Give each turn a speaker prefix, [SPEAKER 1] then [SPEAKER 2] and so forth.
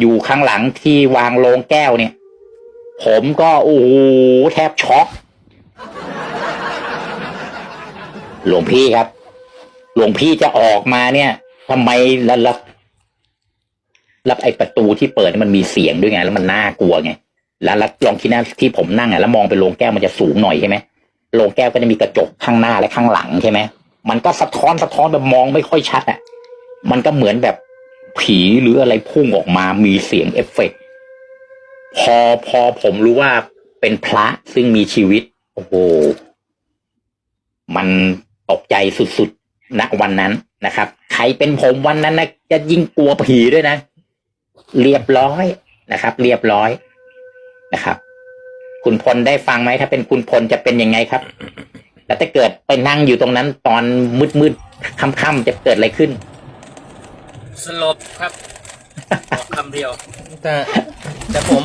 [SPEAKER 1] อยู่ข้างหลังที่วางโลงแก้วเนี่ย ผมก็โอ้โหแทบช็อก หลวงพี่ครับ หลวงพี่จะออกมาเนี่ยทำไมละละแล้วไอประตูที่เปิดมันมีเสียงด้วยไง แล้วมันน่ากลัวไงแล้วแล้วลองคิดนะที่ผมนั่งอะแล้วมองไปโรงแก้วมันจะสูงหน่อยใช่ไหมโรงแก้วก็จะมีกระจกข้างหน้าและข้างหลังใช่ไหมมันก็สะท้อนสะท้อนแบบมองไม่ค่อยชัดอะ มันก็เหมือนแบบ ผีหรืออะไรพุ่งออกมามีเสียงเอฟเฟกต์พอพอผมรู้ว่าเป็นพระซึ่งมีชีวิต โอ้โห มันตกใจสุดๆณวันนั้นนะครับ ใครเป็นผมวันนั้นนะจะยิ่งกลัวผีด้วยนะ เรียบร้อยนะครับ เรียบร้อยนะครับ คุณพลได้ฟังไหมถ้าเป็นคุณพลจะเป็นยังไงครับ แล้วถ้าเกิดไปนั่งอยู่ตรงนั้น ตอนมืดๆค่ำๆจะเกิดอะไรขึ้น
[SPEAKER 2] สลบครับบอกคำเดียว
[SPEAKER 3] แต่แต่ผม